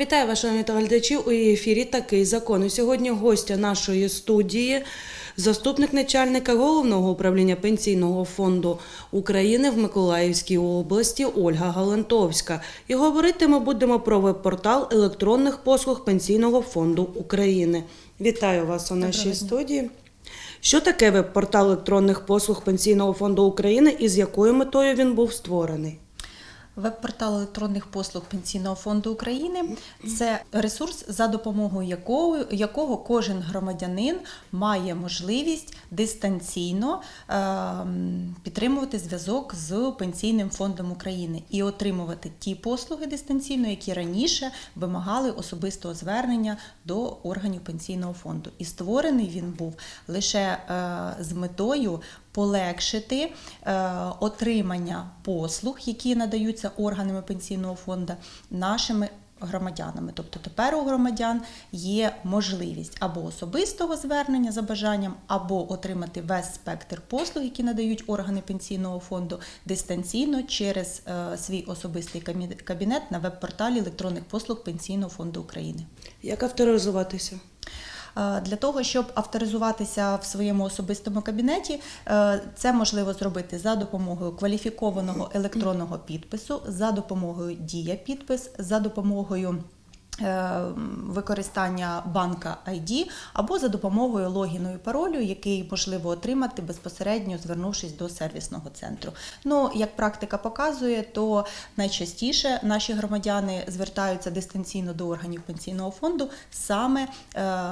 Вітаю вас, шановні телеглядачі. У ефірі такий закон. І сьогодні гостя нашої студії, заступник начальника головного управління пенсійного фонду України в Миколаївській області Ольга Галантовська. І говорити ми будемо про веб-портал електронних послуг Пенсійного фонду України. Вітаю вас у нашій студії. Що таке веб-портал електронних послуг Пенсійного фонду України і з якою метою він був створений? Веб-портал електронних послуг Пенсійного фонду України це ресурс, за допомогою якого, якого кожен громадянин має можливість дистанційно ем, підтримувати зв'язок з Пенсійним фондом України і отримувати ті послуги дистанційно, які раніше вимагали особистого звернення до органів пенсійного фонду. І створений він був лише е, з метою полегшити е, отримання послуг, які надаються органами пенсійного фонду, нашими громадянами. Тобто тепер у громадян є можливість або особистого звернення за бажанням, або отримати весь спектр послуг, які надають органи пенсійного фонду дистанційно через е, свій особистий кабінет на веб-порталі електронних послуг Пенсійного фонду України. Як авторизуватися? Е, Для того, щоб авторизуватися в своєму особистому кабінеті, е, це можливо зробити за допомогою кваліфікованого електронного підпису, за допомогою Дія підпис, за допомогою. Е, Використання банка ID або за допомогою логіну і паролю, який можливо отримати безпосередньо звернувшись до сервісного центру. Ну, як практика показує, то найчастіше наші громадяни звертаються дистанційно до органів пенсійного фонду, саме е,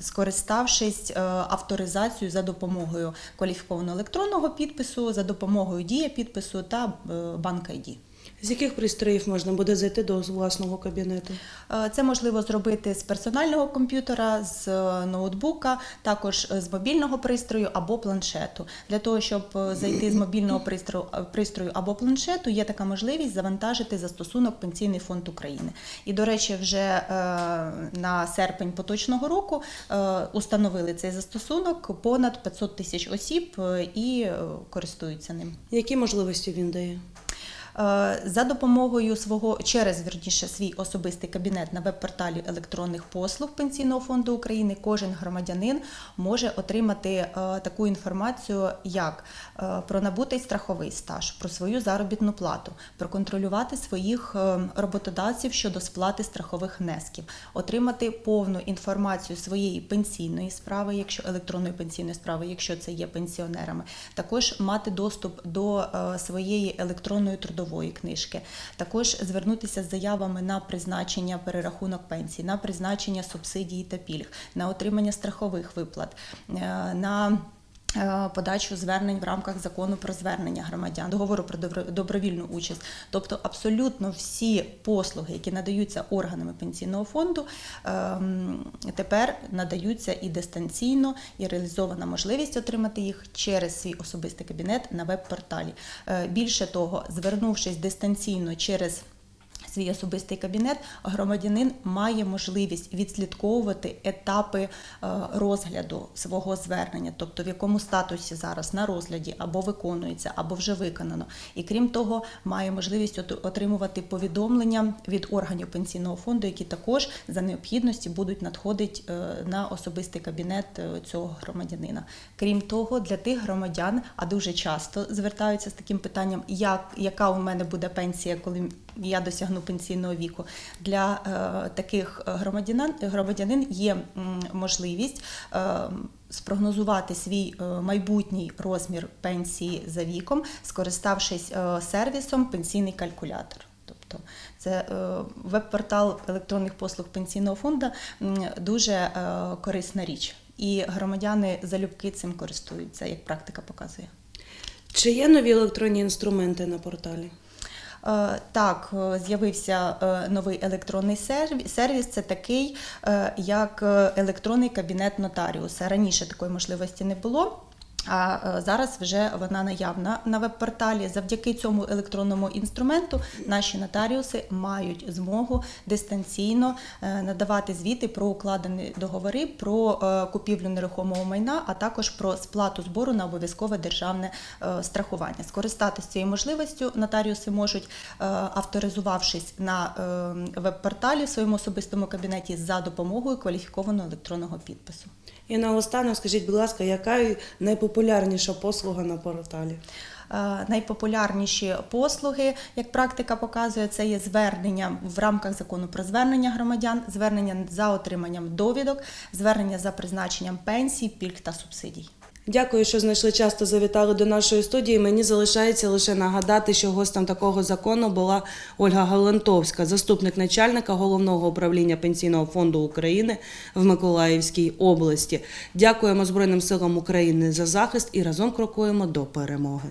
скориставшись е, авторизацією за допомогою кваліфікованого електронного підпису, за допомогою дія підпису та банк ID. З яких пристроїв можна буде зайти до власного кабінету? Е, Це можливо зробити з персонального комп'ютера, з е, ноутбука, також е, з мобільного пристрою або планшету. Для того, щоб зайти з мобільного пристрою, пристрою або планшету, є така можливість завантажити застосунок Пенсійний фонд України. І, до речі, вже на серпень поточного року установили цей застосунок понад 500 тисяч осіб і користуються ним. Які можливості він дає? Е, За допомогою свого через вірніше свій особистий кабінет на веб-порталі електронних послуг Пенсійного фонду України кожен громадянин може отримати е, таку інформацію, як е, про набутий страховий стаж, про свою заробітну плату, проконтролювати своїх роботодавців щодо сплати страхових внесків, отримати повну інформацію своєї пенсійної справи, якщо електронної пенсійної справи, якщо це є пенсіонерами, також мати доступ до своєї електронної трудової книжки, також звернутися з заявами на призначення перерахунок пенсій, на призначення субсидій та пільг, на отримання страхових виплат, е, на Подачу звернень в рамках закону про звернення громадян, договору про добровільну участь, тобто абсолютно всі послуги, які надаються органами пенсійного фонду, ем, тепер надаються і дистанційно, і реалізована можливість отримати їх через свій особистий кабінет на веб-порталі. Е, Більше того, звернувшись дистанційно через Свій особистий кабінет громадянин має можливість відслідковувати етапи е, розгляду свого звернення, тобто в якому статусі зараз на розгляді або виконується, або вже виконано. І крім того, має можливість отримувати повідомлення від органів пенсійного фонду, які також за необхідності будуть надходити е, на особистий кабінет е, цього громадянина. Крім того, для тих громадян, а дуже часто звертаються з таким питанням, як яка у мене буде пенсія, коли я досягну пенсійного віку. Для е, таких громадянин, громадянин є можливість. Е, Спрогнозувати свій е, майбутній розмір пенсії за віком, скориставшись е, сервісом пенсійний калькулятор. Тобто це е, веб-портал електронних послуг пенсійного фонду дуже е, корисна річ. І громадяни залюбки цим користуються, як практика показує. Чи є нові електронні інструменти на порталі? Е, Так, е, з'явився е, новий електронний серві- сервіс. Це такий, як електронний кабінет нотаріуса. Раніше такої можливості не було. А е, зараз вже вона наявна на веб-порталі. Завдяки цьому електронному інструменту наші нотаріуси мають змогу дистанційно е, надавати звіти про укладені договори, про е, купівлю нерухомого майна, а також про сплату збору на обов'язкове державне страхування. Скористатися цією можливістю нотаріуси можуть, авторизувавшись на веб-порталі в своєму особистому кабінеті за допомогою кваліфікованого електронного підпису. І наостанок скажіть, будь ласка, яка найпопулярніша послуга на порталі? Е, Найпопулярніші послуги, як практика показує, це є звернення в рамках закону про звернення громадян, звернення за отриманням довідок, звернення за призначенням пенсій, пільг та субсидій. Дякую, що знайшли час та завітали до нашої студії. Мені залишається лише нагадати, що гостем такого закону була Ольга Галантовська, заступник начальника головного управління пенсійного фонду України в Миколаївській області. Дякуємо Збройним силам України за захист і разом крокуємо до перемоги.